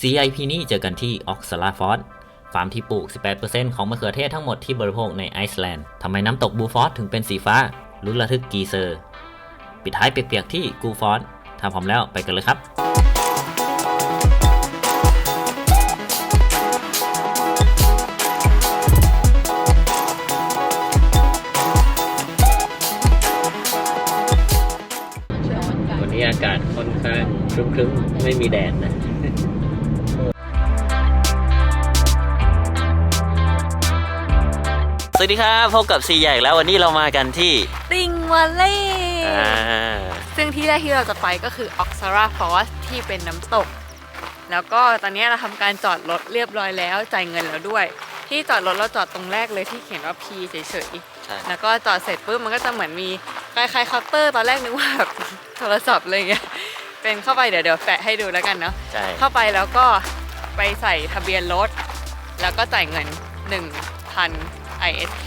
CIP นี้เจอกันที่ออกซาลาฟอร์ดฟาร์มที่ปลูก 18%ของมะเขือเทศทั้งหมดที่บริโภคในไอซ์แลนด์ทำไมน้ำตกบูฟอร์ดถึงเป็นสีฟ้าลุ้นระทึกกีเซอร์ ปิดท้ายเปียกๆที่กูฟอร์ดถ้าพร้อมแล้วไปกันเลยครับ วันนี้อากาศค่อนข้างครึ้มๆ ไม่มีแดดนะ สวัสดีครับพบกับซีใหญ่แล้ววันนี้เรามากันที่ติงวัลเล่อ่าซึ่งที่แรกที่เราจะไปก็คือออกซาราฟอสที่เป็นน้ำตก แล้วก็ตอนนี้เราทำการจอดรถเรียบร้อยแล้วจ่ายเงินแล้วด้วย ที่จอดรถเราจอดตรงแรกเลยที่เขียนว่า P เฉยใช่ๆแล้วก็จอดเสร็จปุ๊บมันก็จะเหมือนมีคล้ายๆเคาน์เตอร์ตอนแรกนึกว่าแบบโทรศัพท์อะไรเงี้ยเป็นเข้าไปเดี๋ยวเดี๋ยวแปะให้ดูแล้วกันเนาะใช่เข้าไปแล้วก็ไปใส่ทะเบียนรถ แล้วก็จ่ายเงิน1,000 ISK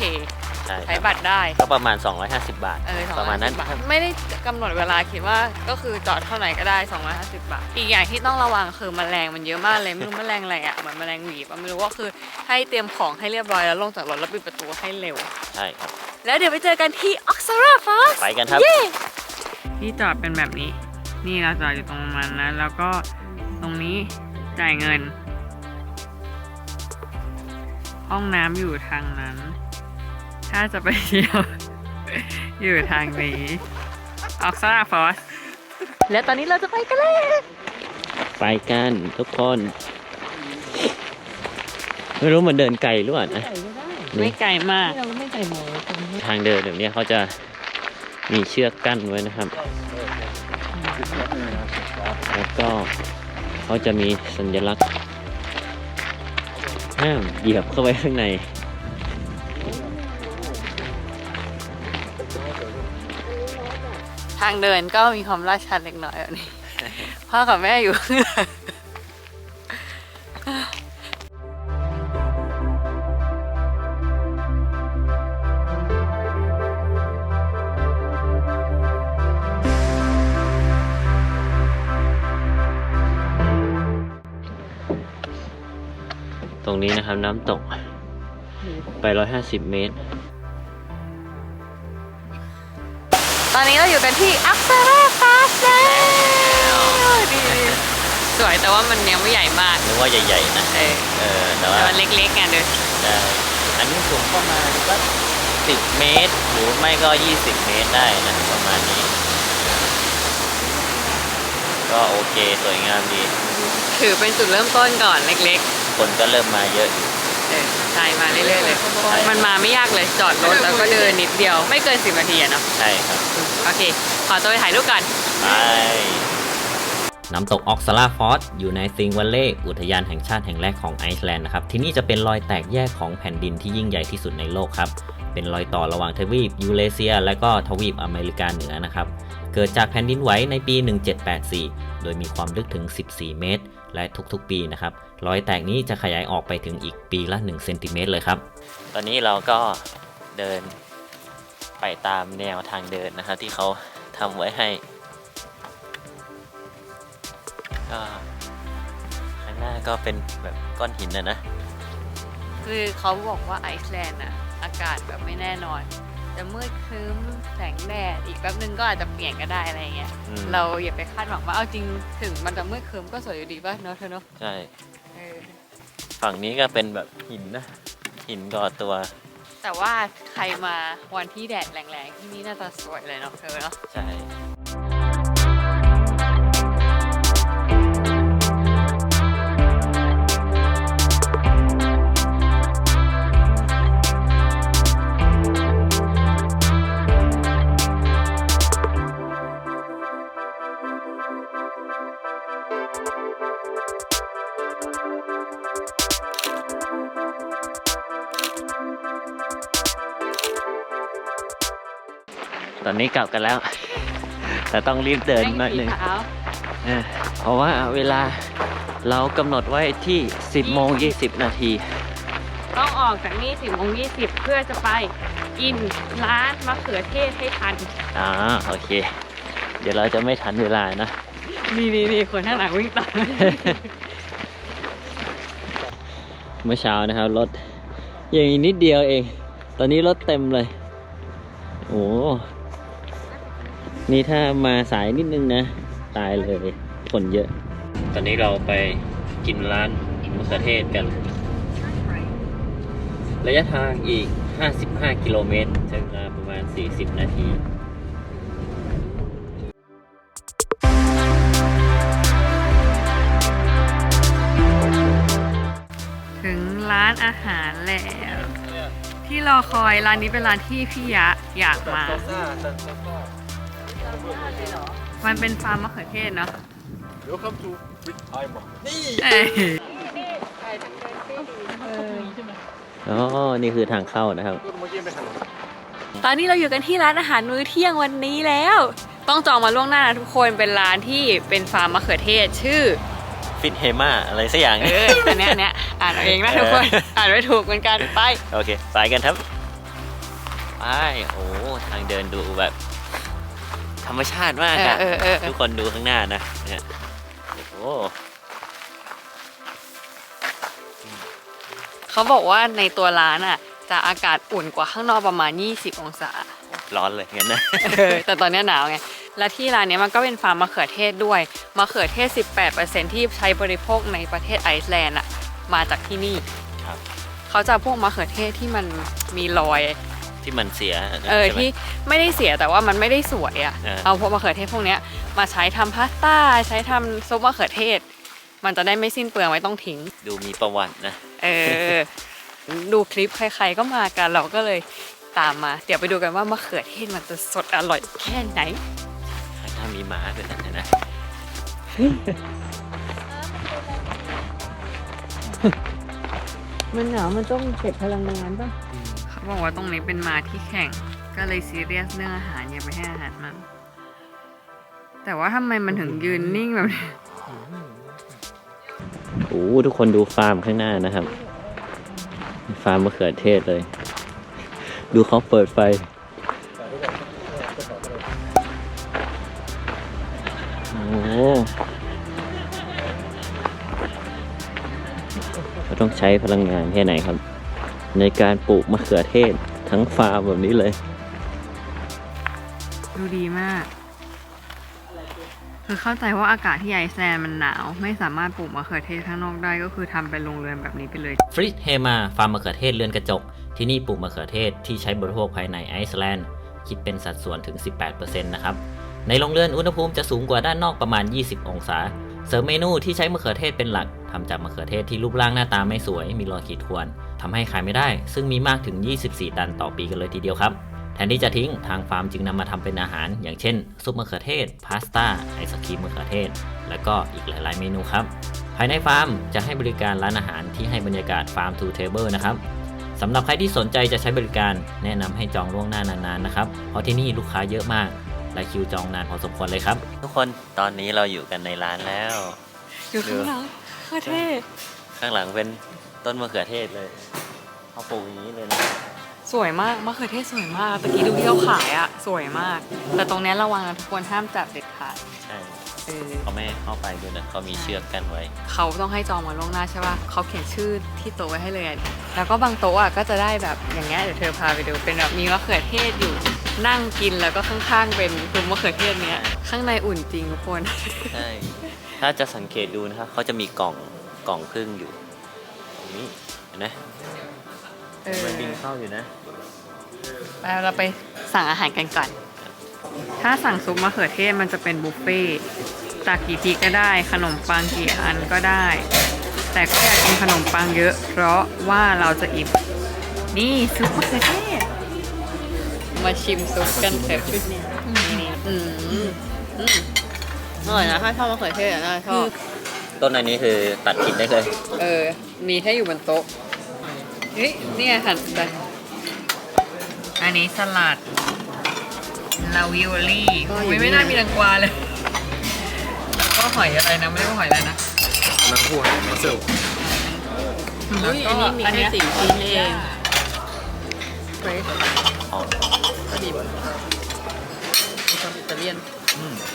ใช่ใช้บัตรได้ ก็ประมาณ 250 บาท เออประมาณนั้น 250บทไม่ได้กำหนดเวลาคิดว่าก็คือจอดเท่าไหร่ก็ได้ 250 บาท อีกอย่างที่ต้องระวังคือแมลงมันเยอะมากเลย ไม่รู้แมลงอะไรอะเหมือนแมลงหวีบอะไม่รู้ว่าคือให้เตรียมของให้เรียบร้อยแล้วลงจากรถแล้วปิดประตูให้เร็ว ใช่ครับ แล้วเดี๋ยวไปเจอกันที่ออกซาราฟอสไปกันครับ ที่จอดเป็นแบบนี้ นี่เราจอดอยู่ตรงมันนะ แล้วก็ตรงนี้จ่ายเงิน ห้องน้ำอยู่ทางนั้น ถ้าจะไปเที่ยว อยู่ทางนี้ ออกซาฟอส และตอนนี้เราจะไปกันเลยไปกันทุกคน ไม่รู้มันเดินไกลหรือเปล่านะ ไม่ไกลมากทางเดินเดี๋ยวนี้เขาจะมีเชือกกั้นไว้นะครับ แล้วก็เขาจะมีสัญลักษณ์ ห้ามเหยียบเข้าไปข้างใน ทางเดินก็มีความลาดชันเล็กน้อยแบบนี้ พ่อกับแม่อยู่ข้างหลัง รงนี้นะครับ น้ำตก ไป 150 เมตร ตอนนี้เราอยู่กันที่อักษราฟาสแล้วดีสวยแต่ว่ามันยังไม่ใหญ่มากหรือว่าใหญ่ๆนะ เออเออแต่แต่ว่ามันเล็กๆไงเดูจะอันนี้สูงประมาณสัก10 เมตร หรือไม่ก็ 20 เมตรได้นะประมาณนี้ ก็โอเค สวยงามดี ถือเป็นจุดเริ่มต้นก่อนเล็ก คนก็เริ่มมาเยอะอยู่ๆเออใช่มาเรื่อยๆเลยมันมาไม่ยากเลยจอดรถแล้วก็เดินนิดเดียวไม่เกินสิบนาทีอะเนาะใช่ครับโอเค ขอตัวไปถ่ายรูปก่อน ไปน้ำตกออกซาลาฟอร์ดอยู่ในซิงวัลเล่อุทยานแห่งชาติแห่งแรกของไอซ์แลนด์นะครับ ที่นี่จะเป็นรอยแตกแยกของแผ่นดินที่ยิ่งใหญ่ที่สุดในโลกครับ เป็นรอยต่อระหว่างทวีปยูเรเซีย และก็ทวีปอเมริกาเหนือนะครับ เกิดจากแผ่นดินไหวในปี 1784 โดยมีความลึกถึง 14 เมตร และทุกๆ ปีนะครับ รอยแตกนี้จะขยายออกไปถึงอีกปีละ1เซนติเมตรเลยครับ ตอนนี้เราก็เดินไปตามแนวทางเดินนะครับ ที่เขาทำไว้ให้ก็ข้างหน้าก็เป็นแบบก้อนหินนะนะ คือเขาบอกว่าไอซ์แลนด์อะอากาศแบบไม่แน่นอน จะมืดครึ้มแสงแดดอีกแป๊บนึงก็อาจจะเปลี่ยนก็ได้อะไรเงี้ยอืมเราอย่าไปคาดหวังว่าเอาจริงถึงมันจะมืดครึ้มก็สวยอยู่ดีป่ะเนาะเธอเนาะใช่ เออฝั่งนี้ก็เป็นแบบหินนะ หินก่อตัว แต่ว่าใครมาวันที่แดดแรงๆที่นี่น่าจะสวยเลยเนาะเธอเนาะ ใช่ นนี้กลับกันแล้ว แต่ต้องรีบเดินหน่อยหนึ่งเท้าเออเพราะว่าเวลาเรากำหนดไว้ที่ 10โมง20 นาที ต้องออกจากนี่สิบโมงยี่สิบเพื่อจะไปกินร้านมะเขือเทศให้ทันอ่าโอเค เดี๋ยวเราจะไม่ทันเวลานะ นี่นี่นี่คนข้างหลังวิ่งตามเมื่อเช้านะครับรถยังอีกนิดเดียวเอง ตอนนี้รถเต็มเลย โอ้ นี่ถ้ามาสายนิดนึงนะ ตายเลยคนเยอะ ตอนนี้เราไปกินร้านมะเขือเทศกัน ระยะทางอีก 55 กิโลเมตรใช้เวลาประมาณ 40 นาทีถึงร้านอาหารแล้ว ที่รอคอยร้านนี้เป็นร้านที่พี่ยะอยากมา มันเป็นฟาร์มมะเขือเทศเนาะ Welcome to Brit Island เอ้ยอ๋อ นี่คือทางเข้านะครับตอนนี้เราอยู่กันที่ร้านอาหารมื้อเที่ยงวันนี้แล้ว ต้องจองมาล่วงหน้านะทุกคนเป็นร้านที่เป็นฟาร์มมะเขือเทศชื่อ ฟิตเฮมาอะไรสักอย่างเอออันเนี้ยอันเนี้ยอ่านเอาเองนะทุกคนอ่านไม่ถูกเหมือนกันไป โอเค ไปกันครับ ไป โอ้ ทางเดินดูแบบธ รรมชาติมากเอออะเออเออเอทุอกคนดูข้างหน้านะเนี่ยโอ้เขาบอกว่าในตัวร้านอะ จะอากาศอุ่นกว่าข้างนอกประมาณ 20 องศา ร้อนเลยงั้นนะ เออแต่ตอนเนี้ยหนาวไง และที่ร้านเนี้ยมันก็เป็นฟาร์มมะเขือเทศด้วย มะเขือเทศ 18%ที่ใช้บริโภคในประเทศไอซ์แลนด์อะ มาจากที่นี่ครับ เขาจะพวกมะเขือเทศที่มันมีรอย ที่มันเสียเออใช่ไหม ที่ไม่ได้เสียแต่ว่ามันไม่ได้สวยอะเออเอาพวกมะเขือเทศพวกเนี้ยมาใช้ทำพาสต้าใช้ทำซุปมะเขือเทศ มันจะได้ไม่สิ้นเปลืองไม่ต้องทิ้ง ดูมีประวัตินะ เออ ดูคลิปใครๆก็มากันเราก็เลยตามมา เดี๋ยวไปดูกันว่ามะเขือเทศมันจะสดอร่อยแค่ไหน ข้างหน้ามีหมาด้วยนะเนี่ยนะ มันหนาวมันต้องเก็บพลังงานป่ะ เขาบอกว่าตรงนี้เป็นมาที่แข่ง ก็เลยซีเรียสเรื่องอาหารอย่าไปให้อาหารมัน แต่ว่าทำไมมันถึงยืนนิ่งแบบนี้โอ้ทุกคนดูฟาร์มข้างหน้านะครับ ฟาร์มมะเขือเทศเลย ดูเขาเปิดไฟ โอ้เขาต้องใช้พลังงานแค่ไหนครับ ในการปลูกมะเขือเทศทั้งฟาร์มแบบนี้เลย ดูดีมาก คือเข้าใจว่าอากาศที่ไอซ์แลนด์มันหนาว ไม่สามารถปลูกมะเขือเทศข้างนอกได้ก็คือทำเป็นโรงเรือนแบบนี้ไปเลย ฟริตเฮมาฟาร์มมะเขือเทศเรือนกระจก ที่นี่ปลูกมะเขือเทศที่ใช้บริโภคภายในไอซ์แลนด์ คิดเป็นสัดส่วนถึง 18%นะครับ ในโรงเรือนอุณหภูมิจะสูงกว่าด้านนอกประมาณ 20 องศา เสริมเมนูที่ใช้มะเขือเทศเป็นหลักทำจากมะเขือเทศที่รูปร่างหน้าตาไม่สวย มีรอยขีดข่วนทำให้ขายไม่ได้ ซึ่งมีมากถึง 24 ตันต่อปีกันเลยทีเดียวครับ แทนที่จะทิ้งทางฟาร์มจึงนำมาทำเป็นอาหาร อย่างเช่น ซุปมะเขือเทศ พาสต้า ไอศครีมมะเขือเทศ และก็อีกหลาย ๆ เมนูครับ ภายในฟาร์มจะให้บริการร้านอาหารที่ให้บรรยากาศฟาร์มทูเทเบิลนะครับสำหรับใครที่สนใจจะใช้บริการแนะนำให้จองล่วงหน้านานๆนะครับ เพราะที่นี่ลูกค้าเยอะมาก และคิวจองนานพอสมควรเลยครับ ทุกคนตอนนี้เราอยู่กันในร้านแล้ว อยู่ข้างหลังมะเขือเทศข้างหลังเป็นต้นมะเขือเทศเลยเขาปลูกอย่างนี้เลยนะสวยมากมะเขือเทศสวยมากตะกี้ดูที่เขาขายอะสวยมาก แต่ตรงเนี้ยระวังนะทุกคนห้ามจับเด็ดขาดใช่เออเขาไม่ให้เข้าไปด้วยนะเขามีเชือกกั้นไว้ เขาต้องให้จองมาล่วงหน้าใช่ป่ะเขาเขียนชื่อที่โต๊ะไว้ให้เลยอะแล้วก็บางโต๊ะอะก็จะได้แบบอย่างเงี้ยเดี๋ยวเธอพาไปดูเป็นแบบมีมะเขือเทศอยู่ นั่งกินแล้วก็ข้างๆ เป็นกลุ่มมะเขือเทศเนี้ย ข้างในอุ่นจริงทุกคน ใช่ถ้าจะสังเกตดูนะครับเขาจะมีกล่องกล่องครึ่งอยู่ตรงนี้เห็นไหมเออมันบินเข้าอยู่นะไปเราไปสั่งอาหารกันก่อน ถ้าสั่งซุปมะเขือเทศมันจะเป็นบุฟเฟ่ต์ตักกี่ทีก็ได้ ขนมปังกี่อันก็ได้ แต่ก็อยากกินขนมปังเยอะ เพราะว่าเราจะอิ่มนี่ซุปมะเขือเทศ มาชิมซุปกันเถอะนี่อืมอืมอร่อยนะถ้าชอบมะเขือเทศอะน่าชอบต้นอันนี้คือตัดกินได้เลย เออ มีให้อยู่บนโต๊ะเฮ้ยนี่ไงหันไปอันนี้สลัดลาวิโอลี่อุ้ยไม่น่ามีแตงกวาเลยแล้วก็หอยอะไรนะไม่เรียกว่าหอยอะไรนะนางหัวมาเสิร์ฟอุ้ยอันนี้มีแค่สี่ชิ้นเอง เฟรชเอาก็ดีบ่ชอบอิตาเลียน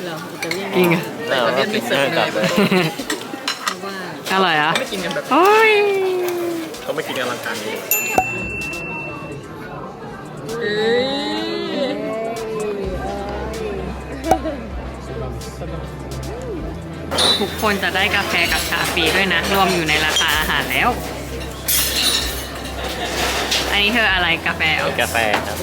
เหรออิตาเลียนจริงอะแล้วก็กินเนื้อกลับเลยอร่อยอะไม่กินกันแบบโอ้ยเขาไม่กินอลังการนี้ทุกคนจะได้กาแฟกับชาฟรีด้วยนะ รวมอยู่ในราคาอาหารแล้ว อันนี้คืออะไรกาแฟเหรอ กาแฟครับ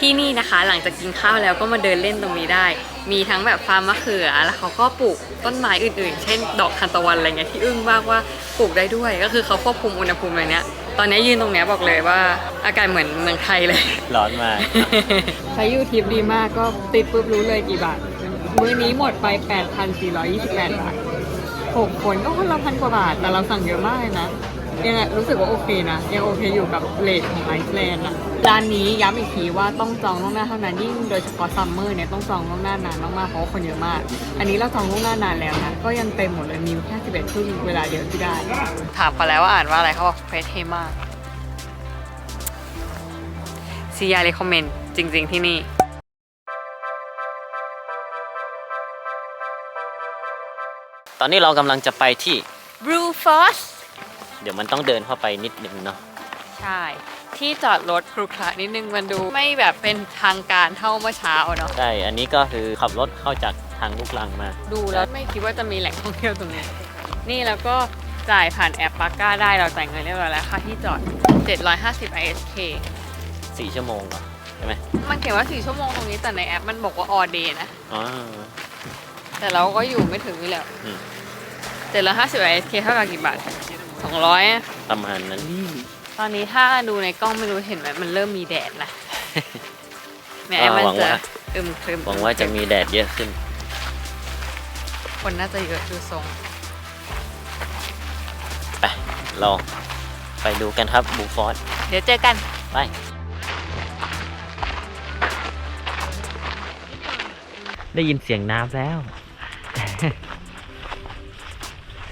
ที่นี่นะคะหลังจากกินข้าวแล้วก็มาเดินเล่นตรงนี้ได้ มีทั้งแบบฟาร์มมะเขือแล้วเขาก็ปลูกต้นไม้อื่นๆ เช่น ดอกทานตะวันอะไรเงี้ยที่อึ้งมากว่าปลูกได้ด้วย ก็คือเขาควบคุมอุณหภูมิอะไรเนี้ย ตอนนี้ยืนตรงเนี้ยบอกเลยว่าอากาศเหมือนเมืองไทยเลย ร้อนมาก ใช้ยูทิปดีมากก็ติดปุ๊บรู้เลยกี่บาท มื้อนี้หมดไป 8,428 บาท 6 คนก็คนละพันกว่าบาท แต่เราสั่งเยอะมากเลยนะ ยังรู้สึกว่าโอเคนะยังโอเคอยู่กับเลทของไอซ์แลนด์อะร้านนี้ย้ำอีกทีว่าต้องจองล่วงหน้าเท่านั้นยิ่งโดยเฉพาะซัมเมอร์เนี่ยต้องจองล่วงหน้านานมากๆเพราะว่าคนเยอะมาก อันนี้เราจองล่วงหน้านานแล้วนะก็ยังเต็มหมดเลยมีแค่11ครึ่งเวลาเดียวที่ได้ ถามไปแล้วว่าอ่านว่าอะไรเขาบอกเฟสเทมากซียาเรคคอมเมนต์จริง ๆที่นี่ตอนนี้เรากำลังจะไปที่ Blue Force เดี๋ยวมันต้องเดินเข้าไปนิดนึงเนาะใช่ ที่จอดรถครุขระนิดนึงมันดูไม่แบบเป็นทางการเท่าเมื่อเช้าเนาะใช่อันนี้ก็คือขับรถเข้าจากทางลูกลังมา ดูแล้วไม่คิดว่าจะมีแหล่งท่องเที่ยวตรงนี้ นี่แล้วก็จ่ายผ่านแอปปาก้าได้เราจ่ายเงินเรียบร้อยแล้วค่าที่จอด 750 ISK 4ชั่วโมงเหรอใช่ไหมมันเขียนว่า 4 ชั่วโมงตรงนี้แต่ในแอปมันบอกว่า all day นะ อ๋อ แต่เราก็อยู่ไม่ถึงนี่แหละอืม 750 ISK เท่ากับกี่บาท 200อะประมาณนั้น ตอนนี้ถ้าดูในกล้องไม่รู้เห็นไหมมันเริ่มมีแดดนะในแอปอ่ามันหวังจะว่าอึมครึมหวังว่าจะมีแดดเยอะขึ้น คนน่าจะเยอะดูทรงไปเราไปดูกันครับบูฟอร์ดเดี๋ยวเจอกัน ไปได้ยินเสียงน้ำแล้ว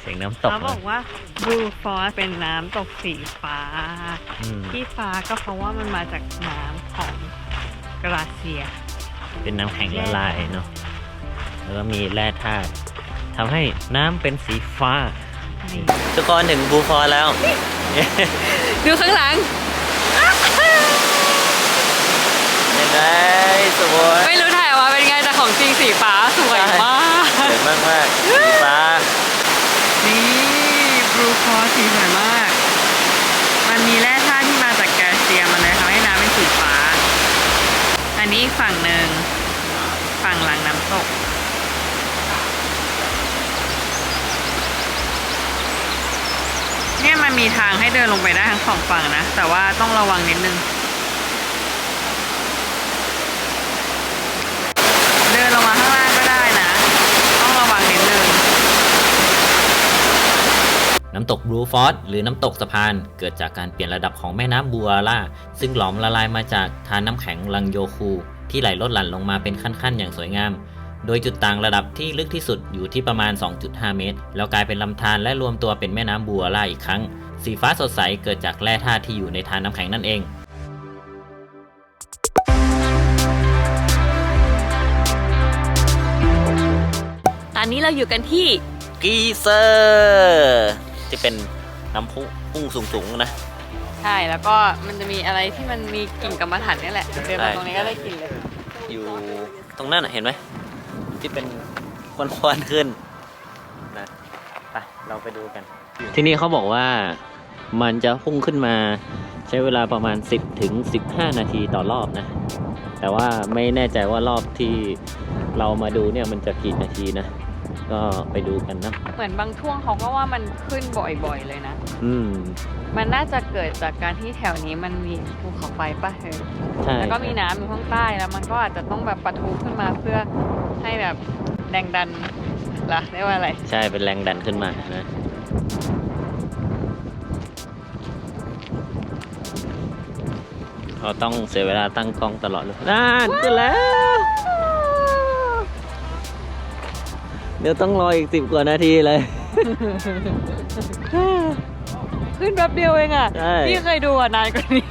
เสียงน้ำตกเขาบอกว่า Blue Forest เป็นน้ำตกสีฟ้า อืมที่ฟ้าก็เพราะว่ามันมาจากน้ำของกราเซีย เป็นน้ำแข็งละลายเนาะแล้วก็มีแร่ธาตุทำให้น้ำเป็นสีฟ้าทุกคนถึงบูฟอร์แล้ว ดูข้างหลังเห็นไหมสวยไม่รู้ถ่ายออกมาเป็นไงแต่ของจริงสีฟ้าสวยมาก สวยมากมากๆสีฟ้านี่ Blue Forest สีสวยมาก มันมีแร่ธาตุที่มาจากแกลเซียมันเลยทำให้น้ำเป็นสีฟ้า อันนี้อีกฝั่งหนึ่ง ฝั่งหลังน้ำตก เนี่ยมันมีทางให้เดินลงไปได้ทั้งสองฝั่งนะ แต่ว่าต้องระวังนิดนึง เดินลงมาข้างล่างก็ได้นะ ต้องระวังนิดนึง น้ำตกบลูฟอร์ดหรือน้ำตกสะพาน เกิดจากการเปลี่ยนระดับของแม่น้ำบัวล่า ซึ่งหลอมละลายมาจากทานน้ำแข็งลังโยคู ที่ไหลลดหลั่นลงมาเป็นขั้นๆ อย่างสวยงาม โดยจุดต่างระดับที่ลึกที่สุดอยู่ที่ประมาณ 2.5 เมตร แล้วกลายเป็นลำธารและรวมตัวเป็นแม่น้ำบัวล่าอีกครั้ง สีฟ้าสดใสเกิดจากแร่ธาตุที่อยู่ในทานน้ำแข็งนั่นเองตอนนี้เราอยู่กันที่กีเซอร์ ที่เป็นน้ำพุพุ่งสูงๆนะ ใช่แล้วก็มันจะมีอะไรที่มันมีกลิ่นกรรมฐานนี่แหละเดินมาตรงนี้ก็ได้กลิ่นเลย อยู่ตรงนั้นน่ะเห็นไหมที่เป็นควันควันๆขึ้นนะไปเราไปดูกัน ที่นี่เขาบอกว่ามันจะพุ่งขึ้นมาใช้เวลาประมาณ 10ถึง15 นาทีต่อรอบนะ แต่ว่าไม่แน่ใจว่ารอบที่เรามาดูเนี่ยมันจะกี่นาทีนะ ก็ไปดูกันนะ เหมือนบางช่วงเขาก็ว่ามันขึ้นบ่อยๆเลยนะ อืม มันน่าจะเกิดจากการที่แถวนี้มันมีภูเขาไฟป่ะเออใช่แล้วก็มีน้ำอยู่ข้างใต้แล้วมันก็อาจจะต้องแบบปะทุขึ้นมาเพื่อให้แบบแรงดันล่ะเรียกว่าอะไร ใช่เป็นแรงดันขึ้นมานะเราต้องเสียเวลาตั้งกล้องตลอดเลยนั่นขึ้นแล้ว เดี๋ยวต้องรออีกสิบกว่านาทีเลย ขึ้นแป๊บเดียวเองอะใช่ พี่เคยดูอะนานกว่านี้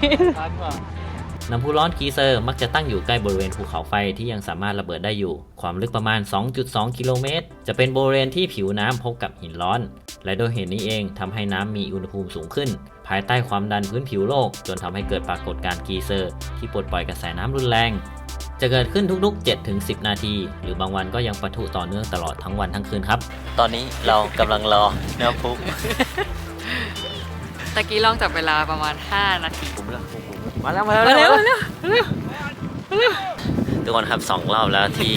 น้ำพุร้อนกีเซอร์มักจะตั้งอยู่ใกล้บริเวณภูเขาไฟที่ยังสามารถระเบิดได้อยู่ ความลึกประมาณ 2.2 กิโลเมตร จะเป็นบริเวณที่ผิวน้ำพบกับหินร้อน และโดยเหตุนี้เองทำให้น้ำมีอุณหภูมิสูงขึ้น ภายใต้ความดันพื้นผิวโลก จนทำให้เกิดปรากฏการณ์กีเซอร์ ที่ปลดปล่อยกระแสน้ำรุนแรง จะเกิดขึ้นทุกๆ 7-10 นาที หรือบางวันก็ยังปะทุต่อเนื่องตลอดทั้งวันทั้งคืนครับ ตอนนี้เรากำลังรอน้ำพุตะกี้ลองจับเวลาประมาณ 5 นาทีมาแล้วมาแล้วมาเร็วมามาแล้วเร็วทุกคนครับสองรอบแล้วที่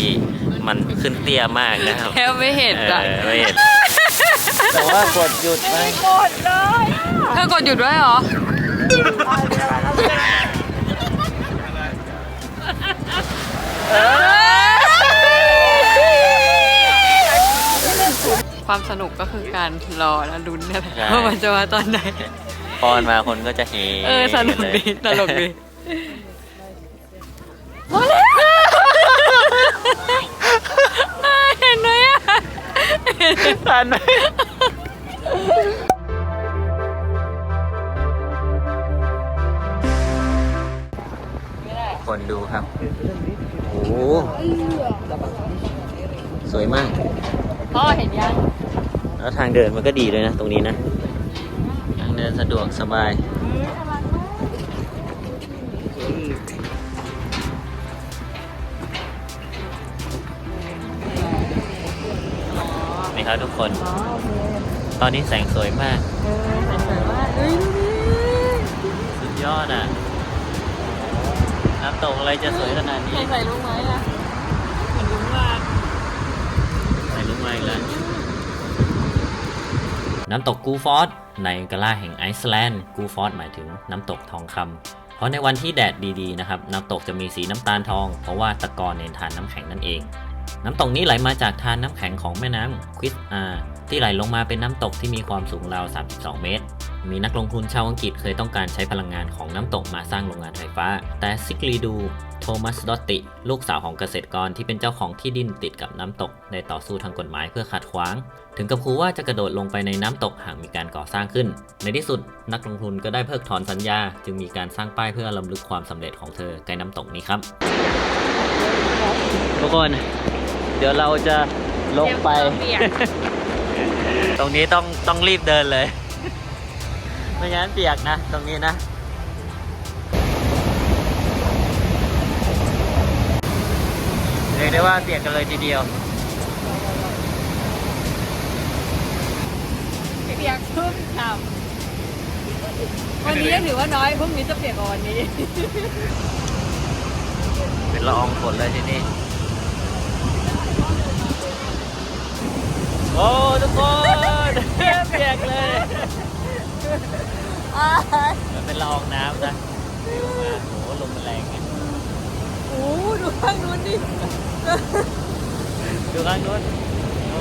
มันขึ้นเตี้ยมากนะครับแค่ไม่เห็นอะเออไม่เห็นแต่ว่ากดหยุดไหมเธอกดหยุดด้วยเหรอ ความสนุกก็คือการรอและลุ้นนี่แหละว่ามันจะมาตอนไหน พอมันมาคนก็จะเฮเออสนุกเลยดีตลกดีเห็นไหมอะทันไหมคนดูครับ โอ้โหสวยมากพ่อเห็นยัง แล้วทางเดินมันก็ดีเลยนะ ตรงนี้นะ ทางเดินสะดวกสบาย นี่ครับทุกคน ตอนนี้แสงสวยมาก สุดยอดอะน้ำ ตกอะไรจะสวยขนาดนี้ใส่ลูกไม้อะเหมือนลูกมากใส่ลูกไม้อีกแล้วน้ำตกกูฟอสในกาล่าแห่งไอซ์แลนด์กูฟอสหมายถึงน้ำตกทองคำเพราะในวันที่แดดดีๆนะครับน้ำตกจะมีสีน้ำตาลทอง เพราะว่าตะกอนในทานน้ำแข็งนั่นเอง น้ำตกนี้ไหลมาจากทานน้ำแข็งของแม่น้ำควิสอาที่ไหลลงมาเป็นน้ำตกที่มีความสูงราว 32 เมตร มีนักลงทุนชาวอังกฤษเคยต้องการใช้พลังงานของน้ำตกมาสร้างโรงงานไฟฟ้า แต่ซิกลีดู โทมัสดอตติ ลูกสาวของเกษตรกรที่เป็นเจ้าของที่ดินติดกับน้ำตก ได้ต่อสู้ทางกฎหมายเพื่อขัดขวาง ถึงกับคูว่าจะกระโดดลงไปในน้ำตกหากมีการก่อสร้างขึ้น ในที่สุดนักลงทุนก็ได้เพิกถอนสัญญา จึงมีการสร้างป้ายเพื่อลำลึกความสำเร็จของเธอใกล้น้ำตกนี้ครับทุกคน เดี๋ยวเราจะลงไป ตรงนี้ต้องต้องรีบเดินเลย ไม่งั้นเปียกนะ ตรงนี้นะ เรียกได้ว่าเปียกกันเลยทีเดียว เปียกชุ่มฉ่ำวันนี้ถือว่าน้อยพรุ่งนี้จะเปียกกว่าวันนี้ เป็นละอองฝนเลยที่นี่ โอ้ ทุกคน เปียกเลย มันเป็นละอองน้ำนะเร็วมากโอ้ลมมันแรงไงโอ้ดูข้างนู้นดิดูข้างนู้นโอ้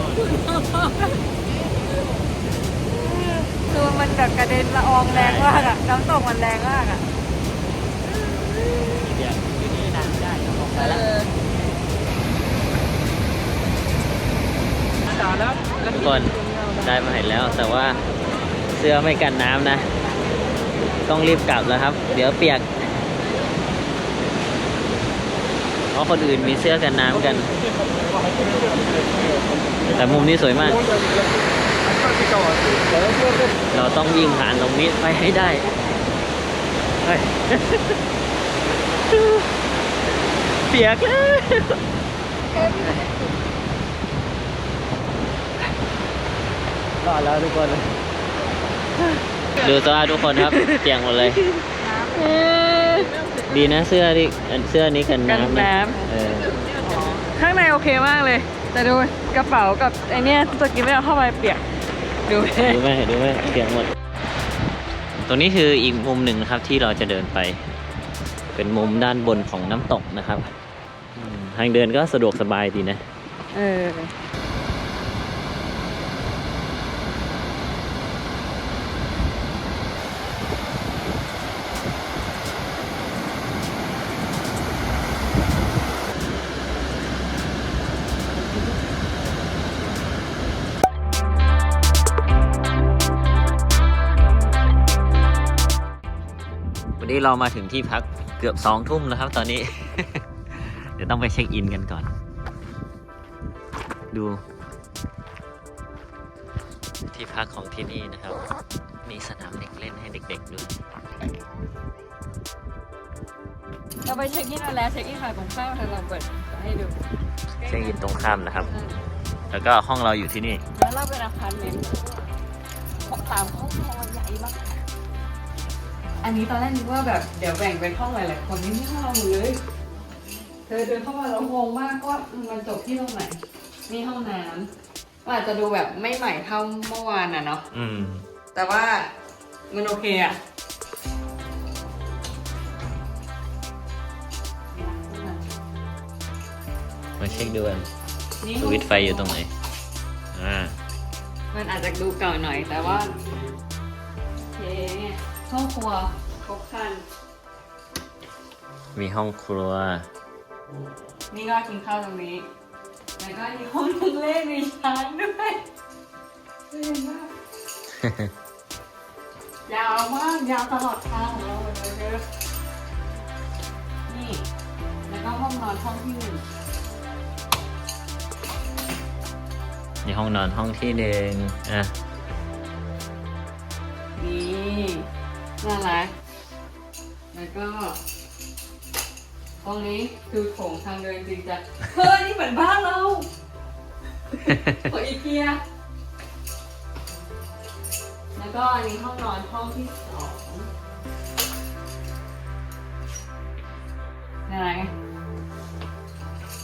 คือมันแบบกระเด็นละอองแรงมากอะน้ำตกมันแรงมากอะเปียกที่นี่นานไม่ได้ต้องลงไปแล้วทุกคนได้มาเห็นแล้วแต่ว่าเสื้อไม่กันน้ำนะ ต้องรีบกลับแล้วครับ เดี๋ยวเปียก เพราะคนอื่นมีเสื้อกันน้ำกัน แต่มุมนี้สวยมาก เราต้องวิ่งผ่านตรงนี้ไปให้ได้เฮ้ยเปียกแล้วรอดแล้วทุกคน ดูสภาพทุกคนครับ เปียกหมดเลย ดีนะเสื้อที่เสื้อนี้กันน้ำกันนะน้ำ เออข้างในโอเคมากเลย แต่ดูกระเป๋ากับไอเนี้ยตัวกินไม่เอาเข้าไปเปียก ดูไหมดูไหมดูไหมเปียกหมด ตรงนี้คืออีกมุมหนึ่งนะครับที่เราจะเดินไป เป็นมุมด้านบนของน้ำตกนะครับอืมทางเดินก็สะดวกสบายดีนะ เออ เรามาถึงที่พักเกือบสองทุ่มแล้วครับ ตอนนี้ เดี๋ยวต้องไปเช็คอินกันก่อน ดูที่ที่พักของที่นี่นะครับ มีสนามเด็กเล่นให้เด็กๆด้วยเราไปเช็คอินมาแล้วเช็คอินค่ะตรงข้ามทางเราเปิดให้ดูเช็คอินตรงข้ามนะครับ แล้วก็ห้องเราอยู่ที่นี่ แล้วเราเป็นอาคารเมนต์สามห้องนอนใหญ่มาก อันนี้ตอนแรกนึกว่าแบบเดี๋ยวแบ่งเป็นห้องหลายๆคนนี่ไม่ห้องเราหมดเลย เธอเดินเข้ามาแล้วงงมากว่ามันจบที่ตรงไหนนี่ห้องน้ำมันอาจจะดูแบบไม่ใหม่เท่าเมื่อวานอะเนาะอืม แต่ว่ามันโอเคอะมาเช็คดูกันนี่สวิตช์ไฟอยู่ตรงไหน อ่า มันอาจจะดูเก่าหน่อยแต่ว่าโอเค ห้องครัวครบครันมีห้องครัว นี่ก็กินข้าวตรงนี้ แล้วก็มีห้องนั่งเล่นมีช้างด้วยเล่นมาก ยาวมากยาวตลอดทางของเราเลยเด้อนี่ แล้วก็ห้องนอนห้องที่หนึ่งมีห้องนอนห้องที่หนึ่งอะนี่ น่ารัก แล้วก็ห้องนี้คือโถงทางเดินจริงจังเฮ้ยนี่เหมือนบ้านเราของอีเกีย แล้วก็อันนี้ห้องนอนห้องที่สองอะไร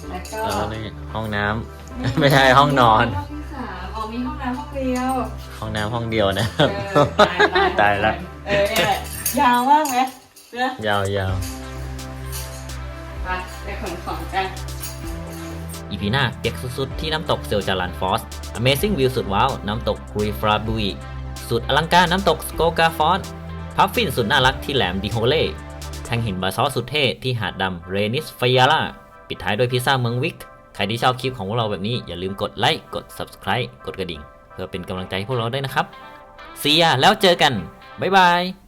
แล้วก็แล้วนี่ห้องน้ำ ไม่ใช่ห้องนอน ห้องที่สามอ๋อมีห้องน้ำห้องเดียว ห้องน้ำห้องเดียวนะคเอรับอตายตายตายละ เออเนี่ยแหละยาวมากไหมเนี่ยยาวยาวไปไปขนของกัน อีพีหน้าเปียกสุดๆ ที่น้ำตกเซลจารันฟอส Amazing View สุดว้าว น้ำตกกรีฟราบุยสุดอลังการน้ำตกสโกกาฟอสพัฟฟินสุดน่ารักที่แหลมดิโฮเล่แท่งหินบาซอสสุดเท่ที่หาดดำเรนิสฟยาล่าปิดท้ายด้วยพิซซ่าเมืองวิก ใครที่ชอบคลิปของพวกเราแบบนี้อย่าลืมกดไลค์ กด Subscribe กดกระดิ่ง เพื่อเป็นกำลังใจให้พวกเราด้วยนะครับ See ya แล้วเจอกัน บ๊ายบาย